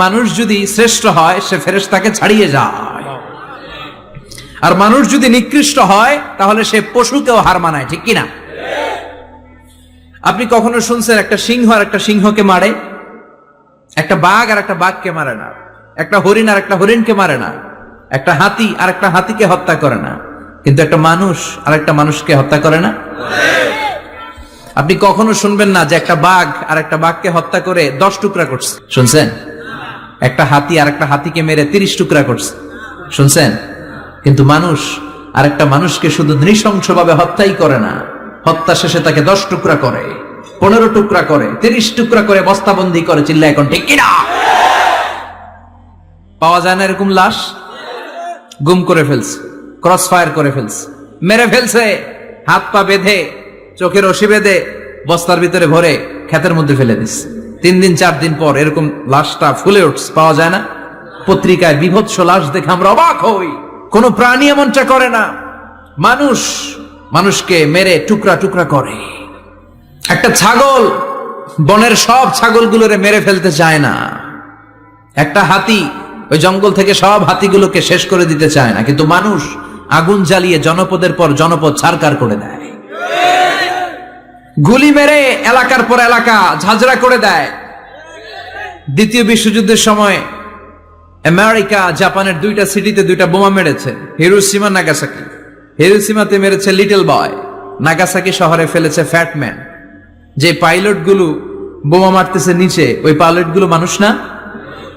মানুষ যদি শ্রেষ্ঠ হয়, সে ফেরেশতাকে ছাড়িয়ে যায়। আর মানুষ যদি নিকৃষ্ট হয়, তাহলে সে পশুকেও হার মানায়, ঠিক কিনা? আপনি কখনো শুনছেন একটা সিংহ আর একটা সিংহকে মারে? একটা বাঘ আর একটা বাঘকে মারে না। একটা হরিণ আর একটা হরিণকে মারে না। একটা হাতি আর একটা হাতিকে হত্যা করে না। কিন্তু একটা মানুষ আর একটা মানুষকে হত্যা করে না? আপনি কখনো শুনবেন না যে একটা বাঘ আর একটা বাঘকে হত্যা করে দশ টুকরা করছে? শুনছেন? একটা হাতি আর একটা হাতিকে মেরে তিরিশ টুকরা করছে। শুনছেন? কিন্তু মানুষ আর একটা মানুষকে শুধু নৃশংসভাবে হত্যাই করে না। হত্যা শেষে তাকে দশ টুকরা করে, পনেরো টুকরা করে, তিরিশ টুকরা করে বস্তাবন্দি করে চিল্লা এখন ঠিক কিনা? পাওয়া যায় না এরকম লাশ? গুম করে ফেলছে ক্রস ফায়ার করে ফেলছে, মেরে ফেলছে, হাত পা বেঁধে, চোখের রশি বেঁধে, বস্তার ভিতরে ভরে, ক্ষেতের মধ্যে ফেলে দিস তিন দিন, চার দিন পর এরকম লাশটা ফুলে উঠছে, পাওয়া যায় না। পত্রিকায় বিভৎস লাশ দেখে আমরা অবাক হই। কোন প্রাণী এমনটা করে না। মানুষ, মানুষকে মেরে টুকরা টুকরা করে। একটা ছাগল, বনের সব ছাগলগুলোরে মেরে ফেলতে চায় না। একটা হাতি, ওই জঙ্গল থেকে সব হাতিগুলোকে শেষ করে দিতে চায় না। কিন্তু মানুষ আগুন জ্বালিয়ে জনপদের পর জনপদ ছারকার করে দেয়। গুলি মেরে এলাকার পর এলাকা ঝাঁঝরা করে দেয়। দ্বিতীয় বিশ্বযুদ্ধের সময় আমেরিকা জাপানের দুইটা সিটিতে দুইটা বোমা মেরেছে হিরোসীমা নাগাসাকি। হিরোসীমাতে মেরেছে লিটল বয়, নাগাসাকি শহরে ফেলেছে ফ্যাটম্যান যে পাইলটগুলো বোমা মারতেছে নিচে, ওই পাইলটগুলো মানুষ না?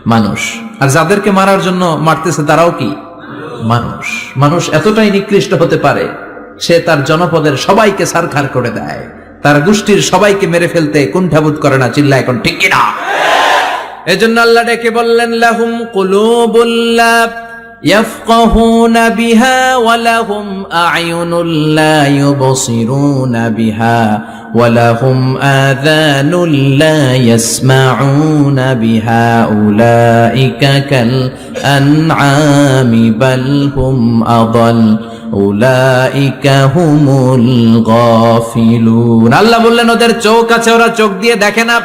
মানুষ। আর যাদেরকে মারার জন্য মারতেছে তারাও কি? মানুষ। মানুষ এতটাই নিকৃষ্ট হতে পারে, সে তার জনপদের সবাইকে সারখার করে দেয়। তার গোষ্ঠীর সবাইকে মেরে ফেলতে কুণ্ঠাবোধ করে না চিল্লা এখন, ঠিক কিনা? এজন্য আল্লাহ ডেকে বললেন, লাহুম কুলুবুল্লা يفقهون بها ولهم أعين لا يبصرون بها ولهم آذان لا يسمعون بها أولئك كالأنعام بل هم أضل أولئك هم الغافلون আল্লাহ বললেন ওদের চোখ আছে ওরা চোখ দিয়ে দেখে না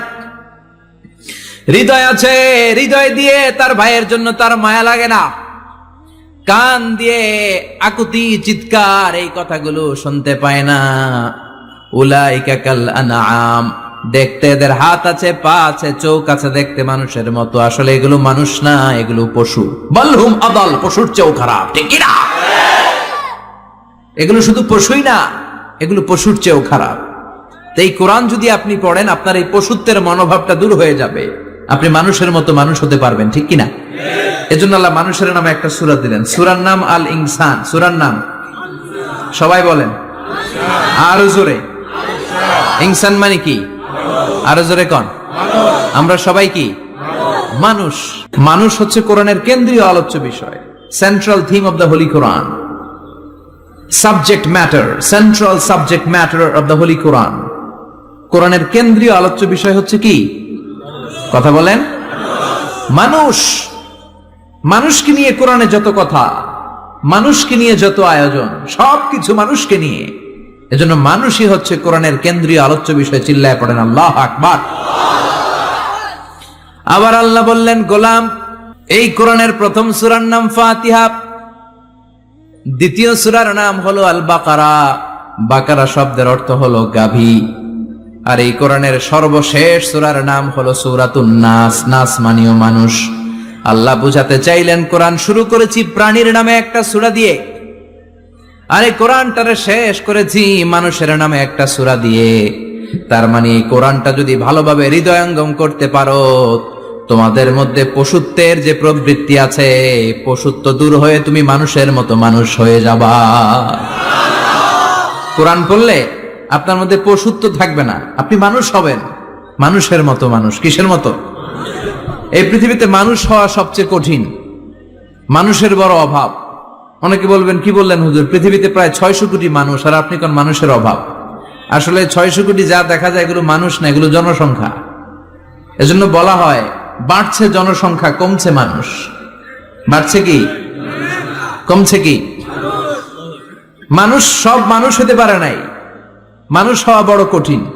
হৃদয় আছে হৃদয় দিয়ে তার ভাইয়ের জন্য তার মায়া লাগে না কান দিয়ে আকুতি, চিৎকার এই কথাগুলো শুনতে পায় না। উলাইকা কাল আনআম। দেখতে এদের হাত আছে, পা আছে, চোখ আছে দেখতে মানুষের মতো। আসলে এগুলো মানুষ না, এগুলো পশু। বলহুম আদল, পশুর চেয়েও খারাপ, ঠিক না এগুলো শুধু পশুই না, এগুলো পশুর চেয়েও খারাপ। তো এই কোরআন যদি আপনি পড়েন, আপনার এই পশুত্বের মনোভাবটা দূর হয়ে যাবে। আপনি মানুষের মতো মানুষ হতে পারবেন, ঠিক কিনা? এজন্য আল্লাহ মানুষের নামে একটা সুরা দিলেন। সুরার নাম আল ইনসান সুরার নাম? সবাই বলেন। আরও জোরে। ইনসান মানে কি? আরও জোরে কন। আমরা সবাই কি? মানুষ। মানুষ হচ্ছে কোরআনের কেন্দ্রীয় আলোচ্য বিষয়। Central theme of the Holy Quran subject matter central subject matter of the Holy Quran কোরআনের কেন্দ্রীয় আলোচ্য বিষয় হচ্ছে কি? কথা বলেন। মানুষ। মানুষকে নিয়ে কোরআনে যত কথা, মানুষকে নিয়ে যত আয়োজন, সবকিছু মানুষকে নিয়ে। এজন্য মানুষই হচ্ছে কোরআনের কেন্দ্রীয় আলোচ্য বিষয়, চিল্লায় পড়েন আল্লাহ আকবার। আবার আল্লাহ বললেন, গোলাম, এই কোরআনের প্রথম সুরার নাম ফাতিহা, দ্বিতীয় সুরার নাম হলো আল বাকারা বাকারা শব্দের অর্থ হলো গাভী। আর এই কোরআনের সর্বশেষ সুরার নাম হলো সুরাতুন নাস নাস মানীয় মানুষ। আল্লাহ বুঝাতে চাইলেন, কোরআন শুরু করেছি প্রাণীর নামে একটা সুরা দিয়ে। আরে কোরআনটারে শেষ করেছি মানুষের নামে একটা সুরা দিয়ে। তার মানে এই কোরআনটা যদি ভালোভাবে হৃদয়ঙ্গম করতে পারো, তোমাদের মধ্যে পশুত্বের যে প্রবৃত্তি আছে, পশুত্ব দূর হয়ে তুমি মানুষের মতো মানুষ হয়ে যাবা। কোরআন পড়লে আপনার মধ্যে পশুত্ব থাকবে না, আপনি মানুষ হবেন, মানুষের মতো মানুষ, কিসের মতো? এই পৃথিবীতে মানুষ হওয়া সবচেয়ে কঠিন। মানুষের বড় অভাব। অনেকে বলবেন, কি বললেন হুজুর? পৃথিবীতে প্রায় ছয়শো কোটি মানুষ, আর আপনি কোন মানুষের অভাব? আসলে ছয়শো কোটি যা দেখা যায় এগুলো মানুষ না, এগুলো জনসংখ্যা। এজন্য বলা হয়, বাড়ছে জনসংখ্যা, কমছে মানুষ। বাড়ছে কি? কমছে কি? মানুষ, সব মানুষ হতে পারে নাই। মানুষ হওয়া বড় কঠিন।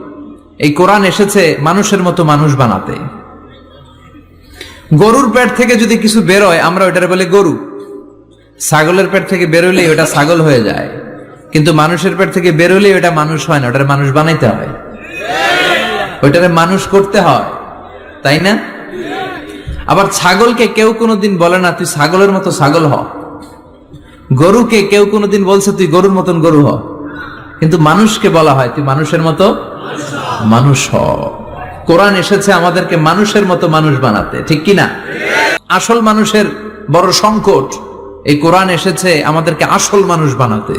এই কোরআন এসেছে মানুষের মতো মানুষ বানাতে। গরুর পেট থেকে যদি কিছু বেরোয়, আমরা ওইটারে বলে গরু। ছাগলের পেট থেকে বেরোলে ওটা ছাগল হয়ে যায়। কিন্তু মানুষের পেট থেকে বেরোলে ওটা মানুষ হয় না, ওটারে মানুষ বানাইতে হয়। ওইটারে মানুষ করতে হয়, তাই না? আবার ছাগলকে কেউ কোনোদিন বলে না, তুই ছাগলের মতো ছাগল হ। গরুকে কেউ কোনোদিন বলছে, তুই গরুর মতন গরু হ। কিন্তু মানুষকে বলা হয়, তুই মানুষের মতো মানুষ হ। কোরআন এসেছে আমাদেরকে মানুষের মতো মানুষ বানাতে, ঠিক কি না? আসল মানুষের বড় সংকট, এই কোরআন এসেছে আমাদেরকে আসল মানুষ বানাতে।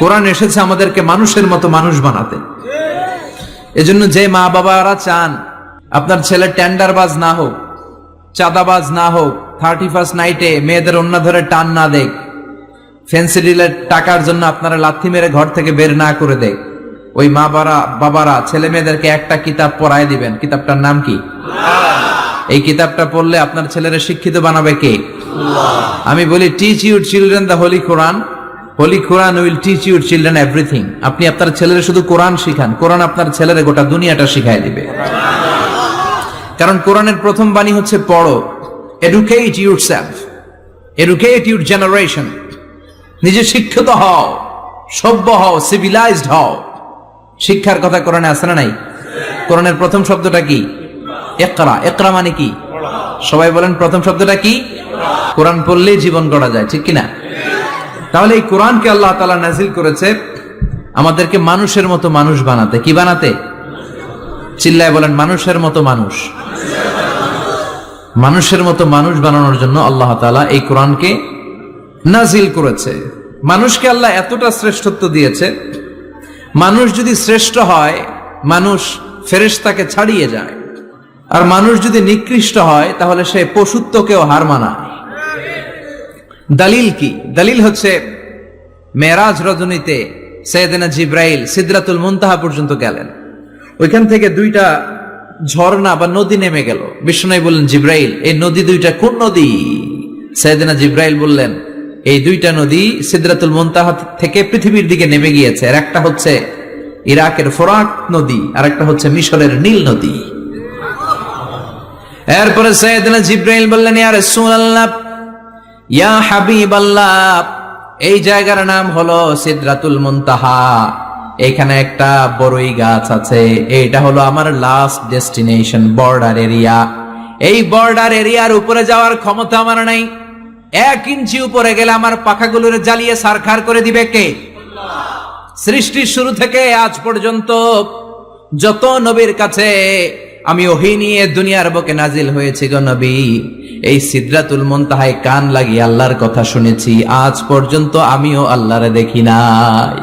কোরআন এসেছে আমাদেরকে মানুষের মতো মানুষ বানাতে। এজন্য যে মা বাবারা চান, আপনার ছেলে টেন্ডারবাজ না হোক, চাঁদাবাজ না হোক, থার্টি ফার্স্ট নাইটে মেয়েদের অন্য ধরে টান না দেখ ফেন্সি ডিলের টাকার জন্য আপনারা লাথি মেরে ঘর থেকে বের না করে দেখ ওই মা বাবা বাবারা ছেলে মেয়েদেরকে একটা কিতাব পড়ায় দিবেন। কিতাবটার নাম কি? এই কিতাবটা পড়লে আপনার ছেলেরা শিক্ষিত বানাবে কে? আমি বলি teach your children the Holy Quran Holy Quran will teach your children everything আপনি আপনার ছেলেরা শুধু কোরআন শিখান। কোরআন আপনার ছেলেরা গোটা দুনিয়াটা শিখাই দিবে। কারণ কোরআনের প্রথম বাণী হচ্ছে পড়ো। Educate yourself educate your generation নিজে শিক্ষিত হও। সভ্য হও। সিভিলাইজড হও। শিক্ষার কথা কোরআনে আছে না নাই? কোরআনের প্রথম শব্দটা কি? একরা একরা মানে কি? সবাই বলেন প্রথম শব্দটা কি? কোরআন পড়লেই জীবন গড়া যায়, ঠিক কিনা? তাহলে এই কোরআনকে আল্লাহ তালা নাজিল করেছে আমাদেরকে মানুষের মতো মানুষ বানাতে। কি বানাতে? চিল্লায় বলেন, মানুষের মতো মানুষ। মানুষের মতো মানুষ বানানোর জন্য আল্লাহ তালা এই কোরআনকে নাজিল করেছে। মানুষকে আল্লাহ এতটা শ্রেষ্ঠত্ব দিয়েছে মানুষ যদি শ্রেষ্ঠ হয়, মানুষ ফেরেশতাকে ছাড়িয়ে যায়। আর মানুষ যদি নিকৃষ্ট হয়, তাহলে সে পশুত্বকেও হার মানায়। দলিল কি? দলিল হচ্ছে মেরাজ রজনীতে সৈয়দিনা জিব্রাইল সিদ্রাতুল মুনতাহা পর্যন্ত গেলেন। ওইখান থেকে দুইটা ঝর্ণা বা নদী নেমে গেল। বিষ্ণু বললেন, জিব্রাইল, এই নদী দুইটা কোন নদী? সৈয়দিনা জিব্রাইল বললেন এই দুইটা নদী সিদ্রাতুল মুনতাহা থেকে পৃথিবীর দিকে নেমে গিয়েছে। আর একটা হচ্ছে ইরাকের ফোরাক নদী, আর একটা হচ্ছে মিশরের নীল নদী। এরপরে জিব্রাইল বললেন, ইয়া এই জায়গার নাম হলো সিদ্রাতুল মুনতাহা। এখানে একটা বড়ই গাছ আছে এটা হলো আমার লাস্ট ডেস্টিনেশন বর্ডার এরিয়া এই বর্ডার এরিয়ার উপরে যাওয়ার ক্ষমতা আমার নাই। এক ইঞ্চি উপরে গেলে আমার পাখাগুলোর জ্বালিয়ে সারখার করে দিবে কে? সৃষ্টির শুরু থেকে আজ পর্যন্ত যত নবীর কাছে আমি ওহি নিয়ে দুনিয়ার বুকে নাজিল হয়েছি গো নবী। এই সিদ্রাতুল মুনতাহায় কান লাগিয়ে আল্লাহর কথা শুনেছি। আজ পর্যন্ত আমিও আল্লাহরে দেখি নাই।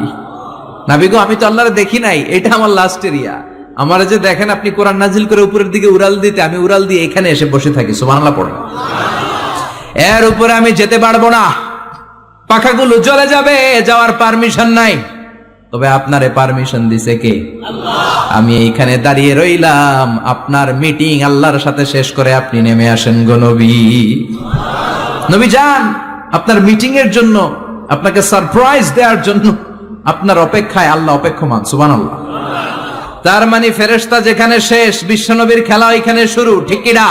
নাবি গো, আমি তো আল্লাহরে দেখি নাই। এটা আমার লাস্ট এরিয়া আমার যে দেখেন আপনি কোরআন নাজিল করে উপরের দিকে উড়াল দিতে, আমি উড়াল দিয়ে এখানে এসে বসে থাকি। সুবহানাল্লাহ পড়ে এর উপরে আমি যেতে পারব না। পাখাগুলো জ্বলে যাবে যাওয়ার পারমিশন নাই। তবে আপনারে পারমিশন দিছে কে? আমি এইখানে দাঁড়িয়ে রইলাম। আপনার মিটিং আল্লাহর সাথে শেষ করে আপনি নেমে আসেন গো নবী। নবী যান আপনার মিটিং এর জন্য আপনাকে সারপ্রাইজ দেওয়ার জন্য আপনার অপেক্ষায় আল্লাহ অপেক্ষমান সুবান আল্লাহ। তার মানে ফেরেশতা যেখানে শেষ বিশ্বনবীর খেলা ওইখানে শুরু ঠিক কিনা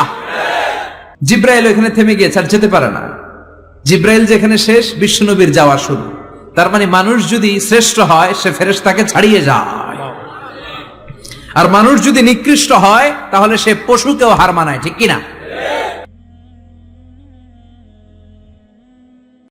জিব্রাইল ওখানে থেমে গিয়েছে, আর যেতে পারে না। জিব্রাইল যেখানে শেষ, বিশ্বনবীর যাওয়া শুরু। তার মানে মানুষ যদি শ্রেষ্ঠ হয়, সে ফেরেশতাকে ছাড়িয়ে যায়। আর মানুষ যদি নিকৃষ্ট হয়, তাহলে সে পশুকেও হার মানায়, ঠিক কিনা?